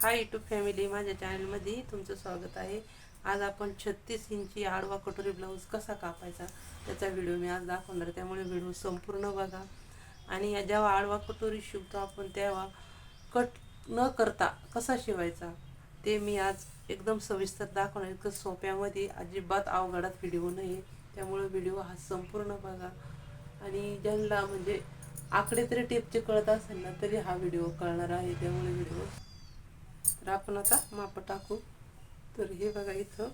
Hi YouTube family माझ्या चॅनलमध्ये तुमचं स्वागत आहे. आज आपण छत्तीस इंची आडवा कटोरी ब्लाऊज कसा कापायचा त्याचा व्हिडिओ मी आज दाखवणार त्यामुळे व्हिडिओ संपूर्ण बघा. आणि या जेव्हा आडवा कटोरी शिवतो आपण तेव्हा कट न करता कसा शिवायचा ते मी आज एकदम सविस्तर दाखवणार इतकं सोप्यामध्ये अजिबात अवघडात व्हिडिओ नाही आहे त्यामुळे व्हिडिओ हा संपूर्ण बघा. आणि ज्यांना म्हणजे आकडे तरी टेपचे कळत असेल ना तरी हा व्हिडिओ कळणार आहे. त्यामुळे व्हिडिओ तर आपण आता माप टाकू. तर हे बघा इथं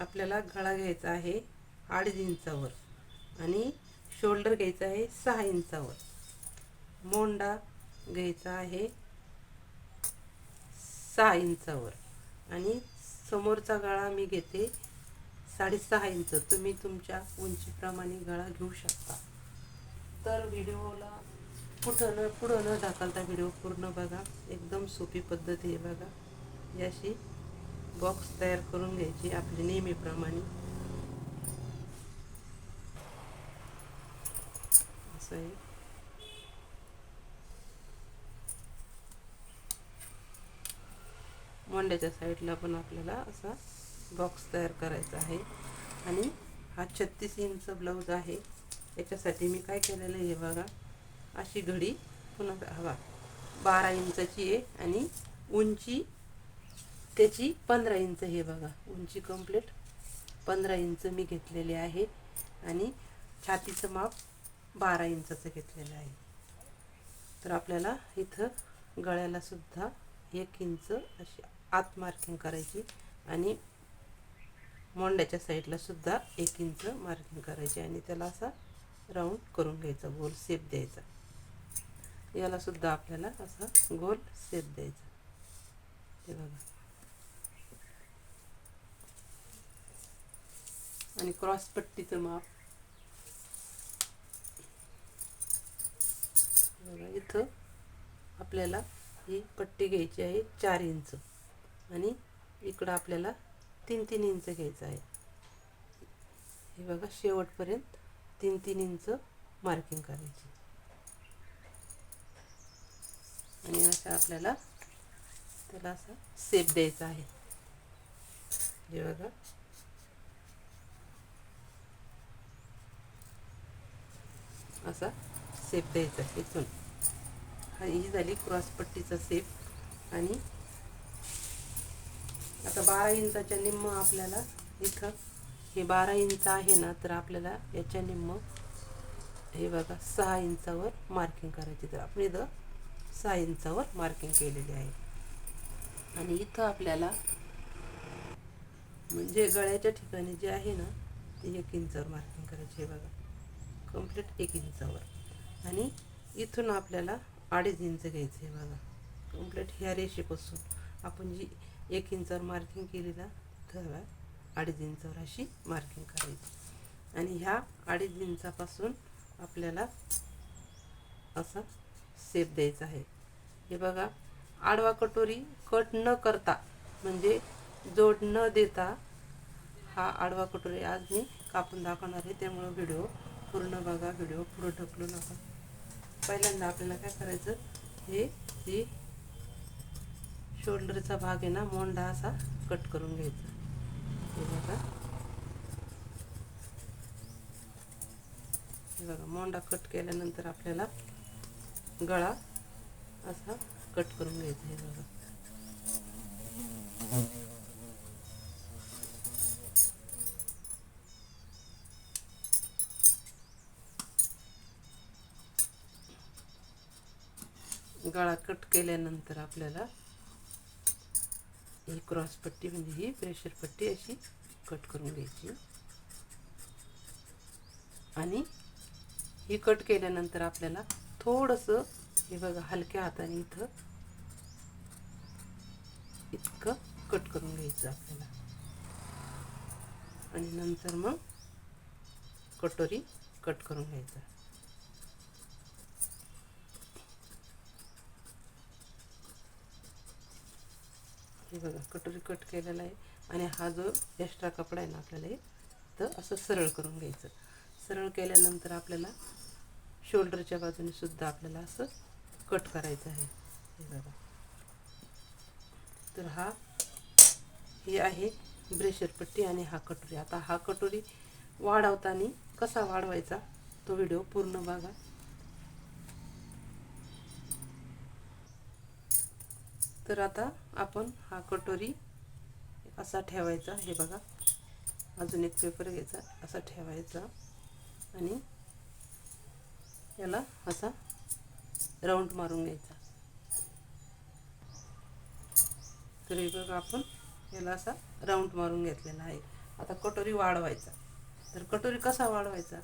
आपल्याला गळा घ्यायचा आहे अडीच इंचावर आणि शोल्डर घ्यायचा आहे सहा इंचावर. मोंडा घ्यायचा आहे सहा इंचावर. आणि समोरचा गळा मी घेते साडेसहा इंच. तुम्ही तुमच्या उंचीप्रमाणे गळा घेऊ शकता. तर व्हिडिओला कुठं न पुढं न ढकलता व्हिडिओ पूर्ण बघा. एकदम सोपी पद्धत आहे बघा. याशी बॉक्स तयार करून घ्यायची आपली नेहमीप्रमाणे. असं आहे. मोंड्याच्या साईडला पण आपल्याला असा बॉक्स तयार करायचा आहे. आणि हा छत्तीस इंच ब्लाऊज आहे. याच्यासाठी मी काय केलेलं आहे हे बघा. अशी घडी पुन्हा हवा. बारा इंचाची आहे आणि उंची त्याची पंधरा इंच हे बघा. उंची कंप्लीट पंधरा इंच मी घेतलेले आहे आणि छातीचं माप बारा इंचाचं घेतलेलं आहे. तर आपल्याला इथं गळ्याला सुद्धा एक इंच अशी आत मार्किंग करायची आणि मोंड्याच्या साईडला सुद्धा एक इंच मार्किंग करायची आणि त्याला असा राऊंड करून घ्यायचा गोल सेप द्यायचा. याला सुद्धा आपल्याला असा गोल शेप द्यायचा. हे बघा. आणि क्रॉस पट्टीचं माप. बघा इथं आपल्याला ही पट्टी घ्यायची आहे चार इंच. आणि इकडं आपल्याला तीन तीन इंच घ्यायचं आहे. हे बघा शेवटपर्यंत तीन तीन इंच मार्किंग करायची. आणि असं आपल्याला त्याला असा सेप द्यायचा आहे. हे बघा. असा सेप द्यायचा इथून. हा ही झाली क्रॉसपट्टीचा सेप आणि आता बारा इंचाच्या निम्म आपल्याला इथं हे बारा इंच आहे ना तर आपल्याला याच्या निम्म हे बघा सहा इंचावर मार्किंग करायची. तर आपण इथं सहा इंचावर मार्किंग केलेली आहे. आणि इथं आपल्याला म्हणजे गळ्याच्या ठिकाणी जे आहे ना ते एक इंचावर मार्किंग करायची आहे बघा. कंप्लीट एक इंचावर. आणि इथून आपल्याला अडीच इंच घ्यायचं आहे बघा. कंप्लीट ह्या रेषेपासून आपण जी एक इंचावर मार्किंग केली ना तर अडीच इंचावर अशी मार्किंग करायची. आणि ह्या अडीच इंचापासून आपल्याला असं सेप द्यायचा आहे. हे बघा आडवा कटोरी कट न करता म्हणजे जोड न देता हा आडवा कटोरी आज मी कापून दाखवणार आहे. त्यामुळं व्हिडिओ पूर्ण बघा व्हिडिओ पुढं ढकलू नका. पहिल्यांदा आपल्याला काय करायचं हे जी शोल्डरचा भाग आहे ना मोंडा असा कट करून घ्यायचा. हे बघा. हे बघा मोंडा कट केल्यानंतर आपल्याला गळा असा कट करून घ्यायचा हे बघा. गळा कट केल्यानंतर आपल्याला ही क्रॉस पट्टी म्हणजे ही प्रेशर पट्टी अशी कट करून घ्यायची. आणि ही कट केल्यानंतर आपल्याला थोडंसं हे बघा हलक्या हाताने इथं इतकं कट करून घ्यायचं आपल्याला. आणि नंतर मग कटोरी कट करून घ्यायचा. हे बघा कटोरी कट केलेला आहे. आणि हा जो एक्स्ट्रा कपडा आहे ना आपल्याला तर असं सरळ करून घ्यायचं. सरळ केल्यानंतर आपल्याला शोल्डरच्या बाजूने सुद्धा आपल्याला असं कट करायचं आहे. हे बघा. तर हा हे आहे ब्रेशर पट्टी आणि हा कटोरी. आता हा कटोरी वाढवताना कसा वाढवायचा तो व्हिडिओ पूर्ण बघा. तर आता आपण हा कटोरी असा ठेवायचा. हे बघा. अजून एक पेपर घ्यायचा. असा ठेवायचा. आणि याला असा राऊंड मारून घ्यायचा. तर हे बघा आपण याला असा राऊंड मारून घेतलेला आहे. आता कटोरी वाढवायचा. तर कटोरी कसा वाढवायचा?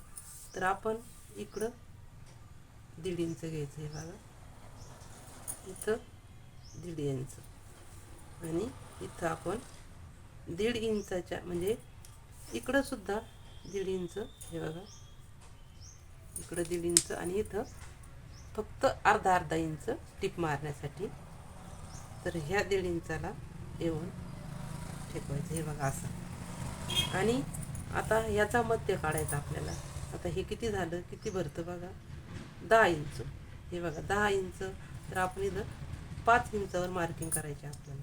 तर आपण इकडं दीड इंच घ्यायचं हे बघा. इथं दीड इंच. आणि इथं आपण दीड इंचाच्या म्हणजे इकडंसुद्धा दीड इंच हे बघा. इकडं दीड इंच आणि इथं फक्त अर्धा अर्धा इंच टिप मारण्यासाठी. तर ह्या दीड इंचाला येऊन ठेकवायचं. हे बघा असं. आणि आता याचा मध्य काढायचा आपल्याला. आता हे किती झालं? किती भरतं बघा? दहा इंच. हे बघा दहा इंच. तर आपण इथं पाच इंचावर मार्किंग करायचे आपल्याला.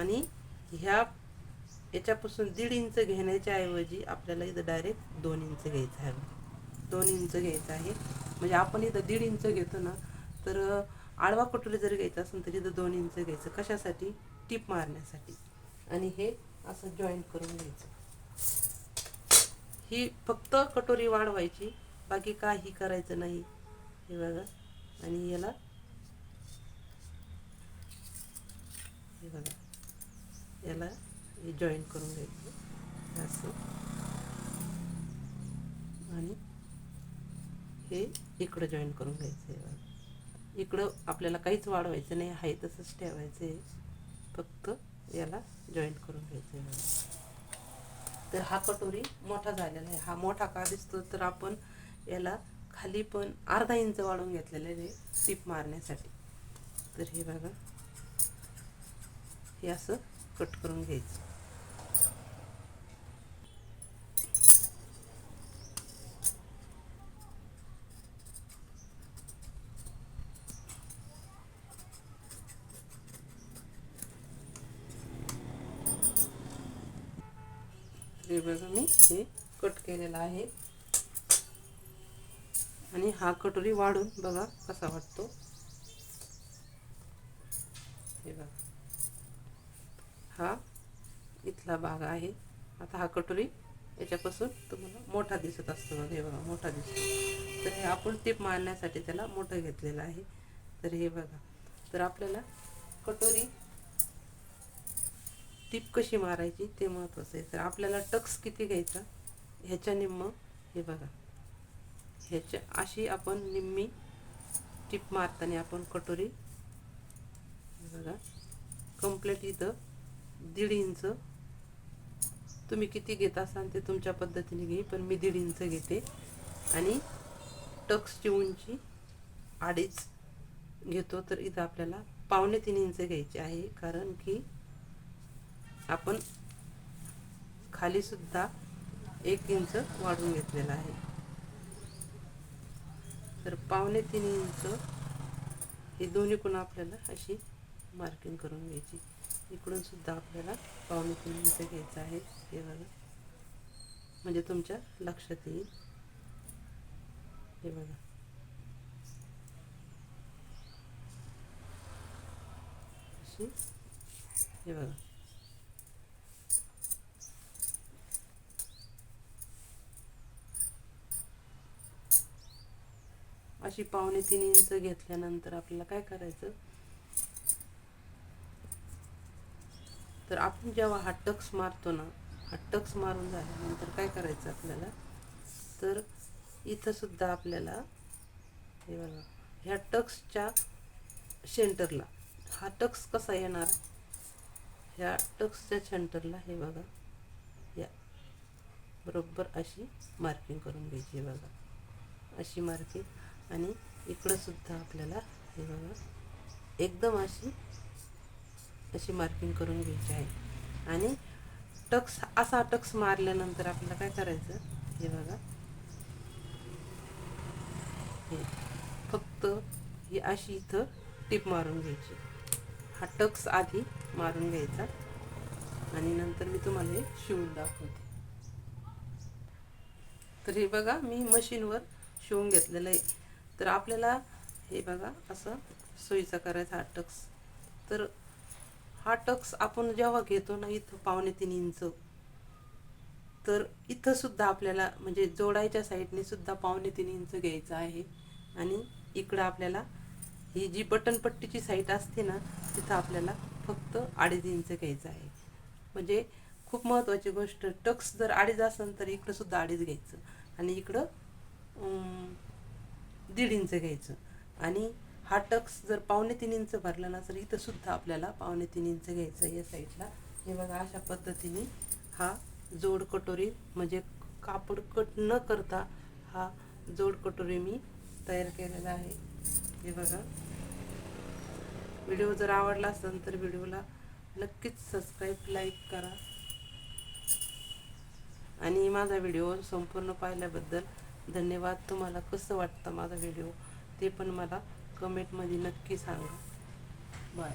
आणि ह्या याच्यापासून दीड इंच घेण्याच्या ऐवजी आपल्याला इथं डायरेक्ट दोन इंच घ्यायचं आहे. दोन इंच घ्यायचं आहे. म्हणजे आपण इथं दीड इंच घेतो ना तर आडवा कटोरी जर घ्यायचा असेल तर इथं दोन इंच घ्यायचं. कशासाठी? टीप मारण्यासाठी. आणि हे असं जॉईंट करून घ्यायचं. ही फक्त कटोरी वाढवायची बाकी काही करायचं नाही. हे बघा. आणि याला हे बघा. याला हे जॉईंट करून घ्यायचं. असं. आणि हे इकडं जॉईन करून घ्यायचं आहे इकडं आपल्याला काहीच वाढवायचं नाही आहे तसंच ठेवायचं आहे फक्त याला जॉईंट करून घ्यायचं आहे तर हा कटोरी मोठा झालेला आहे. हा मोठा का दिसतो तर आपण याला खाली पण अर्धा इंच वाढवून घेतलेलं आहे टीप मारण्यासाठी. तर हे बघा. हे असं कट करून घ्यायचं. हे बघा मी हे कट केलेलं आहे. आणि हा कटोरी वाढून बघा कसा वाटतो. हे बघा. हा इथला भाग आहे. आता हा कटोरी याच्यापासून तुम्हाला मोठा दिसत असतो बघा. हे बघा मोठा दिसतो. तर हे आपण टीप मारण्यासाठी त्याला मोठं घेतलेलं आहे. तर हे बघा. तर आपल्याला कटोरी टीप कशी मारायची ते महत्त्वाचं आहे. तर आपल्याला टक्स किती घ्यायचा? ह्याच्या निम्म हे बघा. ह्याच्या अशी आपण निम्मी टीप मारताना आपण कटोरी हे बघा. कंप्लीट इथं दीड इंच. तुम्ही किती घेत असाल ते तुमच्या पद्धतीने घे पण मी दीड इंच घेते. आणि टक्सची उंची अडीच घेतो. तर इथं आपल्याला पावणे तीन इंच घ्यायचे आहे. कारण की आपण खालीसुद्धा एक इंच वाढवून घेतलेला आहे. तर पावणे तीन इंच हे दोन्ही कोण आपल्याला अशी मार्किंग करून घ्यायची. इकडून सुद्धा आपल्याला पावणे तीन इंच घ्यायचं आहे. हे बघा. म्हणजे तुमच्या लक्षात येईल. हे बघा. अशी. हे बघा. अशी पावणे तीन इंच घेतल्यानंतर आपल्याला काय करायचं? तर आपण जेव्हा हा टक्स मारतो ना हा टक्स मारून झाल्यानंतर काय करायचं आपल्याला? तर इथं सुद्धा आपल्याला हे बघा ह्या टक्सच्या सेंटरला हा टक्स कसा येणार? ह्या टक्सच्या सेंटरला हे बघा या बरोबर अशी मार्किंग करून घ्यायची बघा अशी मार्किंग आणि इकडं सुद्धा आपल्याला हे बघा एकदम अशी अशी मार्किंग करून घ्यायची आहे. आणि टक्स असा टक्स मारल्यानंतर आपल्याला काय करायचं? हे बघा. हे फक्त ही अशी इथं टिप मारून घ्यायची. हा टक्स आधी मारून घ्यायचा. आणि नंतर मी तुम्हाला हे शिवून दाखवते. तर हे बघा मी मशीनवर शिवून घेतलेलं आहे. तर आपल्याला हे बघा असं सोयीचा करायचा हा टक्स. तर हा टक्स आपण जेव्हा घेतो ना इथं पावणे तीन इंच. तर इथंसुद्धा आपल्याला म्हणजे जोडायच्या साईडने सुद्धा पावणे तीन इंच घ्यायचं आहे. आणि इकडं आपल्याला ही जी बटनपट्टीची साईट असते ना तिथं आपल्याला फक्त अडीच इंच घ्यायचं आहे. म्हणजे खूप महत्त्वाची गोष्ट टक्स जर अडीच असेल तर इकडंसुद्धा अडीच घ्यायचं. आणि इकडं दीड इंच घ्यायचं. आणि हा टक्स जर पावणे तीन इंच भरला ना तर इथं सुद्धा आपल्याला पावणे तीन इंच घ्यायचं या साईडला हे बघा अशा पद्धतीने हा जोड कटोरी म्हणजे कापड कट न करता हा जोड कटोरी मी तयार केलेला आहे. हे बघा. व्हिडिओ जर आवडला असेल तर व्हिडिओला नक्कीच सबस्क्राईब लाईक करा. आणि माझा व्हिडिओ संपूर्ण पाहिल्याबद्दल धन्यवाद. तुम्हाला कसं वाटतं माझा व्हिडिओ ते पण मला कमेंटमध्ये नक्की सांगा. बाय